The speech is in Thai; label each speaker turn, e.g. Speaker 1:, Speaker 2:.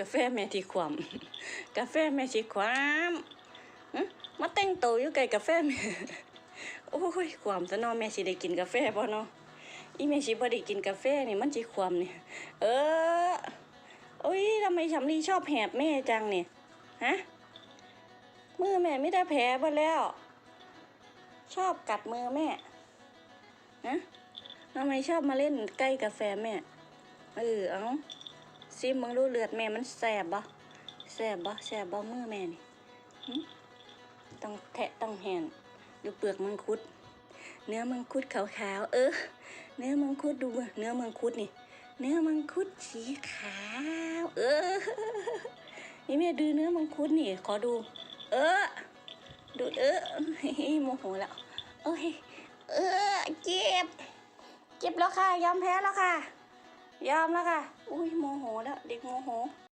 Speaker 1: กาแฟแม่ที่ความกาแฟแม่สิความมาแต่งตัวอยู่ใกล้กาแฟแม่โอ้ยความซะเนาะแม่สิได้กินกาแฟบ่เนาะอีแม่สิบ่ได้กินกาแฟนี่มันสิความนี่เออโอ้ยทำไมชำลีชอบแหบแม่จังเนี่ยฮะมือแม่ไม่ได้แผลบ่แล้ว ชอบกัดมือแม่นะทำไมชอบมาเล่นใกล้กาแฟแม่เออเอา ซิมึงรู้เลือดแม่มันแสบบ่แสบบ่แสบบ่มือแม่นี่ต้องแทะต้องแหนดูเปลือกมังคุด เนื้อมังคุดขาวๆเออ เนื้อมังคุดดูเนื้อมังคุดนี่ เนื้อมังคุดสีขาว เออนี่แม่ดูเนื้อมังคุดนี่ ขอดู เออ ดูเออโมโหแล้วโอ้ยเออเจ็บ เจ็บแล้วค่ะ ยอมแพ้แล้วค่ะ ยอมแล้วค่ะ อุ้ยโมโหแล้วเด็กโมโห